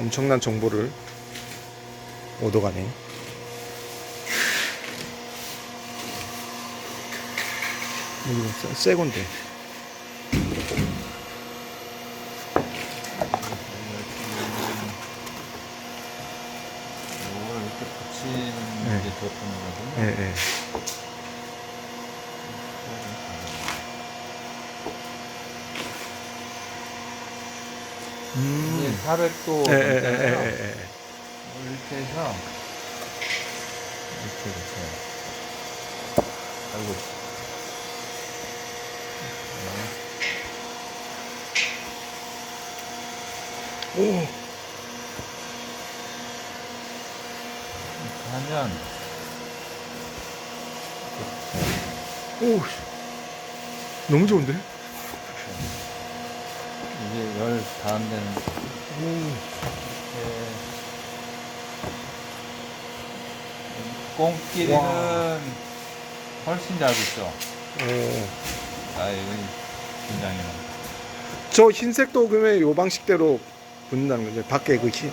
엄청난 정보를 얻어가네. 이거 새- 새 건데. 이렇게 붙이는 네. 게 좋다는 거거든요. 예, 음. 400도 예, 예, 예. 예, 예, 예. 이렇게 해서 이렇게 붙여요. 아이고. 오, 이렇게 하면 오, 너무 좋은데? 열 다운되는 오, 이렇게 꽁끼리는 와. 훨씬 잘 붙죠. 오. 아 이거 굉장히 저 흰색도 그러면 요 방식대로 붙는다는 거죠. 밖에 그 흰,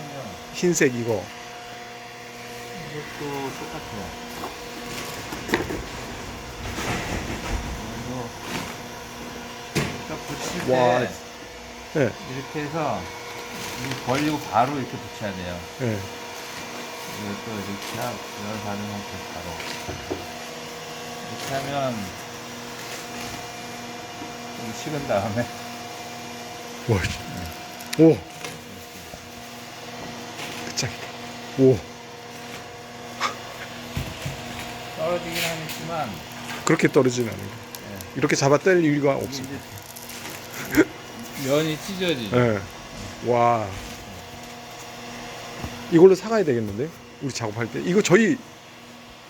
흰색 이거. 이것도 똑같아요. 와. 예, 이렇게 해서 이 벌리고 바로 이렇게 붙여야 돼요. 예. 이것도 이렇게 하- 열 받은 상태 바로 이렇게 하면 좀 식은 다음에 와, 씨. 오. 끝장이다. 오. 떨어지긴 하겠지만 그렇게 떨어지는 거. 예. 이렇게 잡아 뗄 이유가 이게 없습니다. 이제 면이 찢어지죠. 예. 와. 이걸로 사가야 되겠는데? 우리 작업할 때. 이거 저희